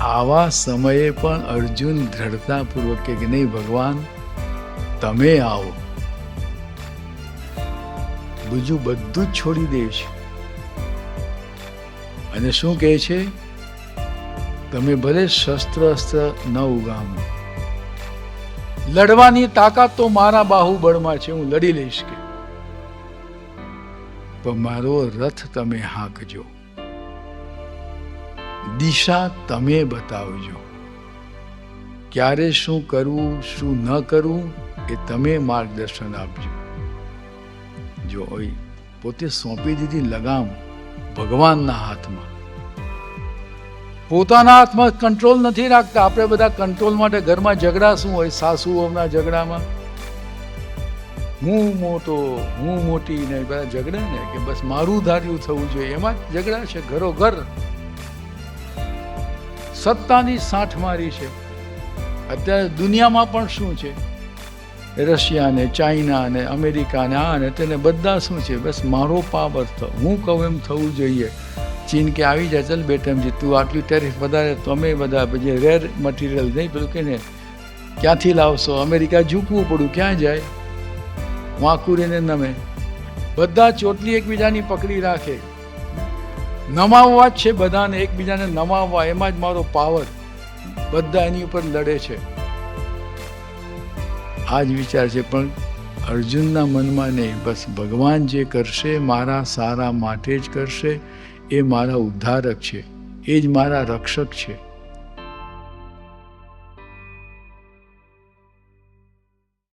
આવા સમયે પણ અર્જુન દ્રઢતાપૂર્વક કે નહીં, ભગવાન? તમે આવો. બીજું બધું જ છોડી દે અને શું કહે છે? તમે ભલે શસ્ત્ર અસ્ત્ર ન ઉગામો. લડવાની તાકાત તો મારા બાહુબળમાં છે, હું લડી લઈશ કે. પણ મારો રથ તમે હાંકજો. દિશા તમે બતાવજો. ક્યારે શું કરવું, શું ન કરવું એ તમે માર્ગદર્શન આપજો. જો પોતે સોંપી દીધી લગામ ભગવાનના હાથમાં. પોતાના હાથમાં કંટ્રોલ નથી રાખતા. આપણે બધા કંટ્રોલ માટે ઘરમાં ઝઘડા શું હોય? સાસુઓના ઝઘડામાં? હું મોટો, હું મોટી ને બધા ઝઘડે ને કે બસ મારું ધાર્યું થવું જોઈએ. એમાં જ ઝઘડા છે ઘરો ઘર સત્તાની સાઠ મારી છે. અત્યારે દુનિયામાં પણ શું છે? રશિયા ને ચાઇના ને અમેરિકા ને આ ને તેને બધા શું છે? બસ મારો પાવર થ હું કહું એમ થવું જોઈએ. ચીન કે આવી જાય, ચાલ બેટમજી તું આટલી ટેરિફ વધારે તમે બધા પછી રેર મટીરિયલ નહીં, પેલું કે ને, ક્યાંથી લાવશો? અમેરિકા ઝૂકવું પડું ક્યાં જાય? વાંકુરીને નમે. બધા ચોટલી એકબીજાની પકડી રાખે. નમાવવા જ છે બધાને, એકબીજાને નમાવવા, એમાં જ મારો પાવર બધા એની ઉપર લડે છે. આ જ વિચાર છે, પણ અર્જુનના મનમાં નહીં, બસ ભગવાન જે કરશે, મારા સારા માટે જ કરશે, એ મારા ઉદ્ધારક છે, એ જ મારા રક્ષક છે.